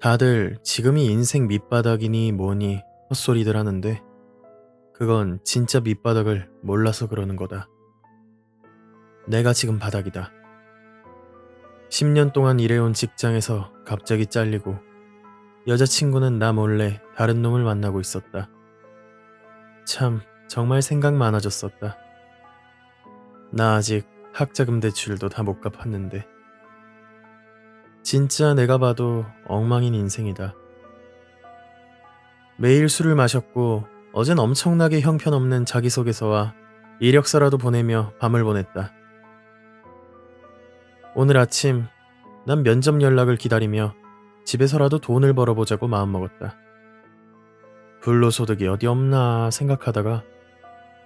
다들 지금이 인생 밑바닥이니 뭐니 헛소리들 하는데 그건 진짜 밑바닥을 몰라서 그러는 거다. 내가 지금 바닥이다. 10년 동안 일해온 직장에서 갑자기 잘리고 여자친구는 나 몰래 다른 놈을 만나고 있었다. 참 정말 생각 많아졌었다. 나 아직 학자금 대출도 다 못 갚았는데 진짜 내가 봐도 엉망인 인생이다. 매일 술을 마셨고 어젠 엄청나게 형편없는 자기소개서와 이력서라도 보내며 밤을 보냈다. 오늘 아침 난 면접 연락을 기다리며 집에서라도 돈을 벌어보자고 마음먹었다. 불로소득이 어디 없나 생각하다가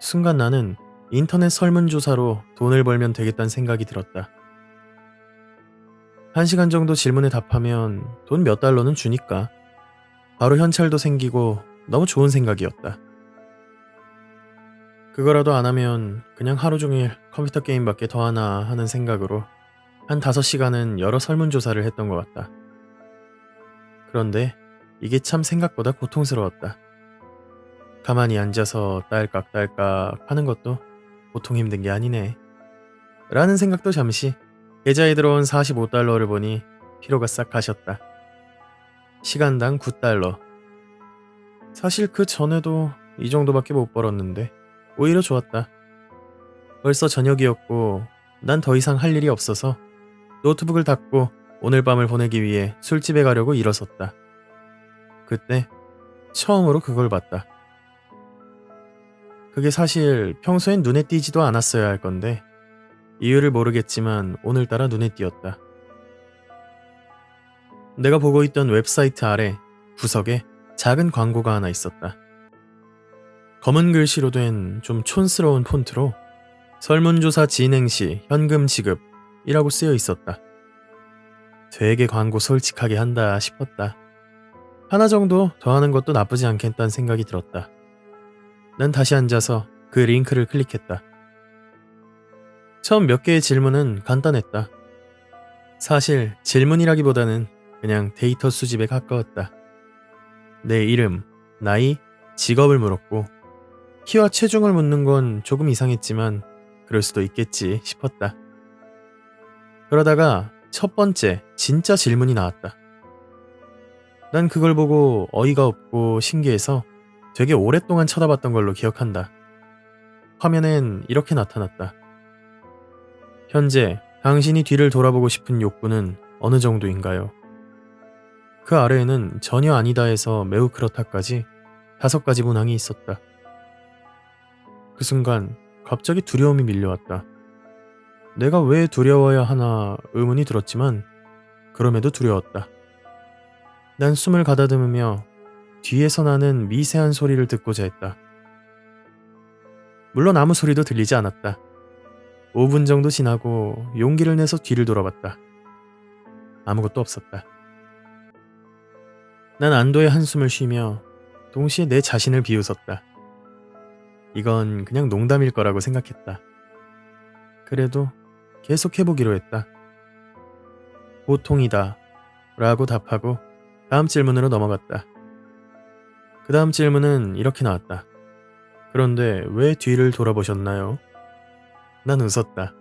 순간 나는 인터넷 설문조사로 돈을 벌면 되겠다는 생각이 들었다. 한 시간 정도 질문에 답하면 돈 몇 달러는 주니까 바로 현찰도 생기고 너무 좋은 생각이었다. 그거라도 안 하면 그냥 하루 종일 컴퓨터 게임밖에 더 하나 하는 생각으로 한 5시간은 여러 설문조사를 했던 것 같다. 그런데 이게 참 생각보다 고통스러웠다. 가만히 앉아서 딸깍딸깍 하는 것도 보통 힘든 게 아니네. 라는 생각도 잠시 계좌에 들어온 45달러를 보니 피로가 싹 가셨다. 시간당 9달러. 사실 그 전에도 이 정도밖에 못 벌었는데 오히려 좋았다. 벌써 저녁이었고 난 더 이상 할 일이 없어서 노트북을 닫고 오늘 밤을 보내기 위해 술집에 가려고 일어섰다. 그때 처음으로 그걸 봤다. 그게 사실 평소엔 눈에 띄지도 않았어야 할 건데 이유를 모르겠지만 오늘따라 눈에 띄었다. 내가 보고 있던 웹사이트 아래 구석에 작은 광고가 하나 있었다. 검은 글씨로 된 좀 촌스러운 폰트로 설문조사 진행 시 현금 지급이라고 쓰여 있었다. 되게 광고 솔직하게 한다 싶었다. 하나 정도 더 하는 것도 나쁘지 않겠다는 생각이 들었다. 난 다시 앉아서 그 링크를 클릭했다. 처음 몇 개의 질문은 간단했다. 사실 질문이라기보다는 그냥 데이터 수집에 가까웠다. 내 이름, 나이, 직업을 물었고 키와 체중을 묻는 건 조금 이상했지만 그럴 수도 있겠지 싶었다. 그러다가 첫 번째 진짜 질문이 나왔다. 난 그걸 보고 어이가 없고 신기해서 되게 오랫동안 쳐다봤던 걸로 기억한다. 화면엔 이렇게 나타났다. 현재 당신이 뒤를 돌아보고 싶은 욕구는 어느 정도인가요? 그 아래에는 전혀 아니다에서 매우 그렇다까지 다섯 가지 문항이 있었다. 그 순간 갑자기 두려움이 밀려왔다. 내가 왜 두려워야 하나 의문이 들었지만 그럼에도 두려웠다. 난 숨을 가다듬으며 뒤에서 나는 미세한 소리를 듣고자 했다. 물론 아무 소리도 들리지 않았다. 5분 정도 지나고 용기를 내서 뒤를 돌아봤다. 아무것도 없었다. 난 안도의 한숨을 쉬며 동시에 내 자신을 비웃었다. 이건 그냥 농담일 거라고 생각했다. 그래도 계속 해보기로 했다. 보통이다. 라고 답하고 다음 질문으로 넘어갔다. 그 다음 질문은 이렇게 나왔다. 그런데 왜 뒤를 돌아보셨나요? 난 웃었다.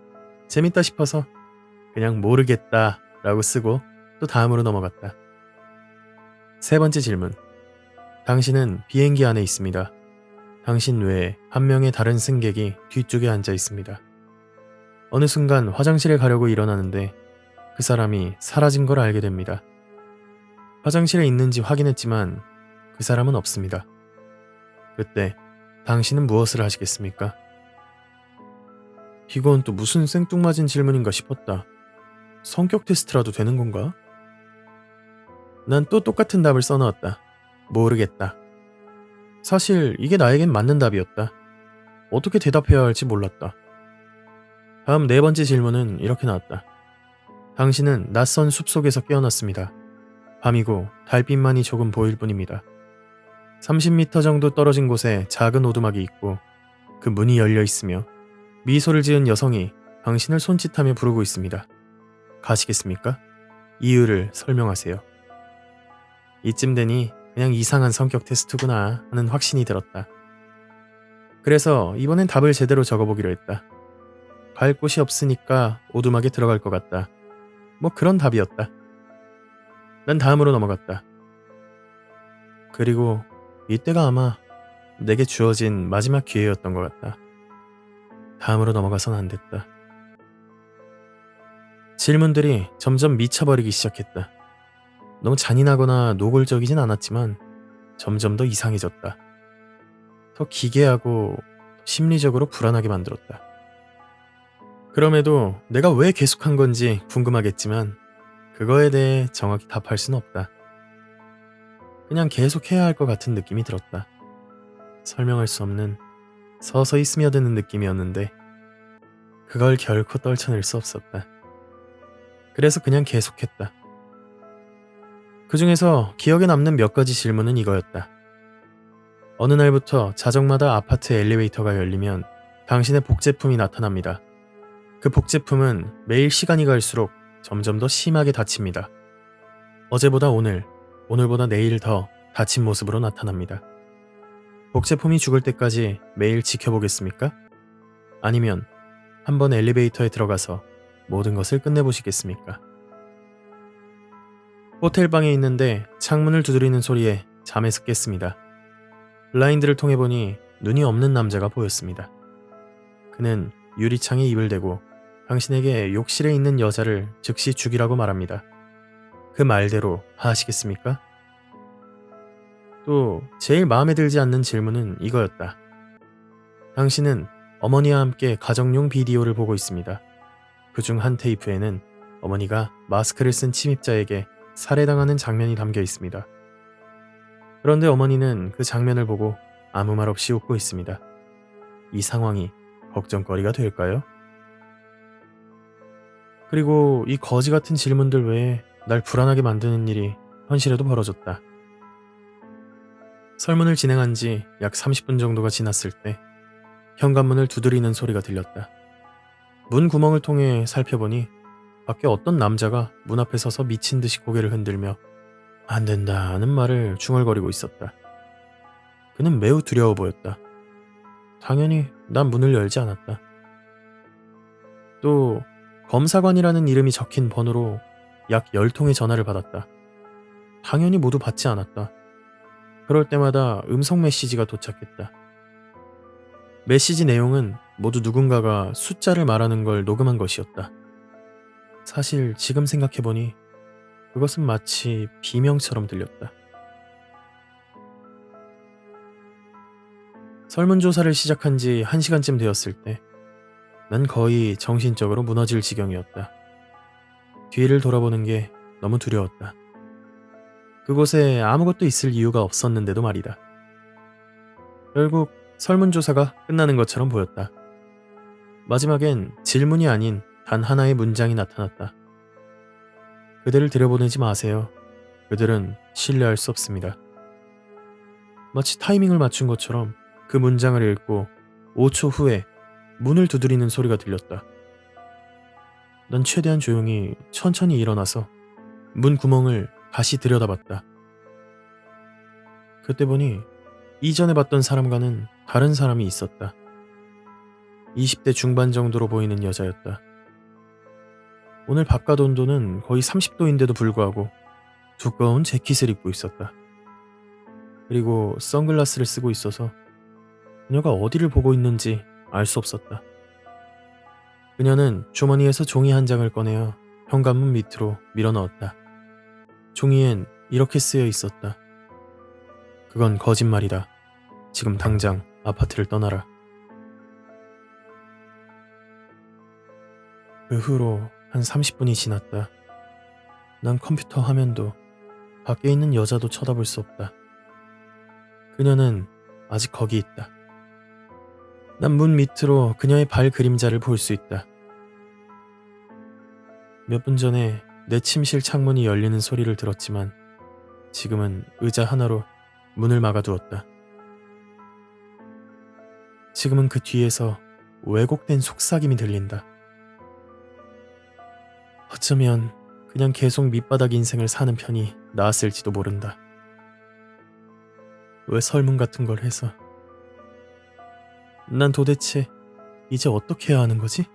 재밌다 싶어서 그냥 모르겠다 라고 쓰고 또 다음으로 넘어갔다. 세 번째 질문. 당신은 비행기 안에 있습니다. 당신 외에 한 명의 다른 승객이 뒤쪽에 앉아 있습니다. 어느 순간 화장실에 가려고 일어나는데 그 사람이 사라진 걸 알게 됩니다. 화장실에 있는지 확인했지만 그 사람은 없습니다. 그때 당신은 무엇을 하시겠습니까? 이건 또 무슨 생뚱맞은 질문인가 싶었다. 성격 테스트라도 되는 건가? 난 또 똑같은 답을 써넣었다. 모르겠다. 사실 이게 나에겐 맞는 답이었다. 어떻게 대답해야 할지 몰랐다. 다음 네 번째 질문은 이렇게 나왔다. 당신은 낯선 숲속에서 깨어났습니다. 밤이고 달빛만이 조금 보일 뿐입니다. 30m 정도 떨어진 곳에 작은 오두막이 있고 그 문이 열려 있으며 미소를 지은 여성이 당신을 손짓하며 부르고 있습니다. 가시겠습니까? 이유를 설명하세요. 이쯤 되니 그냥 이상한 성격 테스트구나 하는 확신이 들었다. 그래서 이번엔 답을 제대로 적어보기로 했다. 갈 곳이 없으니까 오두막에 들어갈 것 같다. 뭐 그런 답이었다. 난 다음으로 넘어갔다. 그리고 이때가 아마 내게 주어진 마지막 기회였던 것 같다. 다음으로 넘어가선 안 됐다. 질문들이 점점 미쳐버리기 시작했다. 너무 잔인하거나 노골적이진 않았지만 점점 더 이상해졌다. 더 기괴하고 심리적으로 불안하게 만들었다. 그럼에도 내가 왜 계속한 건지 궁금하겠지만 그거에 대해 정확히 답할 수는 없다. 그냥 계속해야 할 것 같은 느낌이 들었다. 설명할 수 없는 서서히 스며드는 느낌이었는데 그걸 결코 떨쳐낼 수 없었다. 그래서 그냥 계속했다. 그 중에서 기억에 남는 몇 가지 질문은 이거였다. 어느 날부터 자정마다 아파트 엘리베이터가 열리면 당신의 복제품이 나타납니다. 그 복제품은 매일 시간이 갈수록 점점 더 심하게 다칩니다. 어제보다 오늘, 오늘보다 내일 더 다친 모습으로 나타납니다. 복제품이 죽을 때까지 매일 지켜보겠습니까? 아니면 한번 엘리베이터에 들어가서 모든 것을 끝내보시겠습니까? 호텔 방에 있는데 창문을 두드리는 소리에 잠에서 깼습니다. 블라인드를 통해 보니 눈이 없는 남자가 보였습니다. 그는 유리창에 입을 대고 당신에게 욕실에 있는 여자를 즉시 죽이라고 말합니다. 그 말대로 하시겠습니까? 또 제일 마음에 들지 않는 질문은 이거였다. 당신은 어머니와 함께 가정용 비디오를 보고 있습니다. 그중 한 테이프에는 어머니가 마스크를 쓴 침입자에게 살해당하는 장면이 담겨 있습니다. 그런데 어머니는 그 장면을 보고 아무 말 없이 웃고 있습니다. 이 상황이 걱정거리가 될까요? 그리고 이 거지 같은 질문들 외에 날 불안하게 만드는 일이 현실에도 벌어졌다. 설문을 진행한 지 약 30분 정도가 지났을 때 현관문을 두드리는 소리가 들렸다. 문 구멍을 통해 살펴보니 밖에 어떤 남자가 문 앞에 서서 미친 듯이 고개를 흔들며 안 된다는 말을 중얼거리고 있었다. 그는 매우 두려워 보였다. 당연히 난 문을 열지 않았다. 또 검사관이라는 이름이 적힌 번호로 약 10통의 전화를 받았다. 당연히 모두 받지 않았다. 그럴 때마다 음성 메시지가 도착했다. 메시지 내용은 모두 누군가가 숫자를 말하는 걸 녹음한 것이었다. 사실 지금 생각해보니 그것은 마치 비명처럼 들렸다. 설문조사를 시작한 지 1시간쯤 되었을 때, 난 거의 정신적으로 무너질 지경이었다. 뒤를 돌아보는 게 너무 두려웠다. 그곳에 아무것도 있을 이유가 없었는데도 말이다. 결국 설문조사가 끝나는 것처럼 보였다. 마지막엔 질문이 아닌 단 하나의 문장이 나타났다. 그들을 들여보내지 마세요. 그들은 신뢰할 수 없습니다. 마치 타이밍을 맞춘 것처럼 그 문장을 읽고 5초 후에 문을 두드리는 소리가 들렸다. 난 최대한 조용히 천천히 일어나서 문 구멍을 다시 들여다봤다. 그때 보니 이전에 봤던 사람과는 다른 사람이 있었다. 20대 중반 정도로 보이는 여자였다. 오늘 바깥 온도는 거의 30도인데도 불구하고 두꺼운 재킷을 입고 있었다. 그리고 선글라스를 쓰고 있어서 그녀가 어디를 보고 있는지 알 수 없었다. 그녀는 주머니에서 종이 한 장을 꺼내어 현관문 밑으로 밀어 넣었다. 종이엔 이렇게 쓰여 있었다. 그건 거짓말이다. 지금 당장 아파트를 떠나라. 그 후로 한 30분이 지났다. 난 컴퓨터 화면도 밖에 있는 여자도 쳐다볼 수 없다. 그녀는 아직 거기 있다. 난 문 밑으로 그녀의 발 그림자를 볼 수 있다. 몇 분 전에 내 침실 창문이 열리는 소리를 들었지만 지금은 의자 하나로 문을 막아두었다. 지금은 그 뒤에서 왜곡된 속삭임이 들린다. 어쩌면 그냥 계속 밑바닥 인생을 사는 편이 나았을지도 모른다. 왜 설문 같은 걸 해서. 난 도대체 이제 어떻게 해야 하는 거지?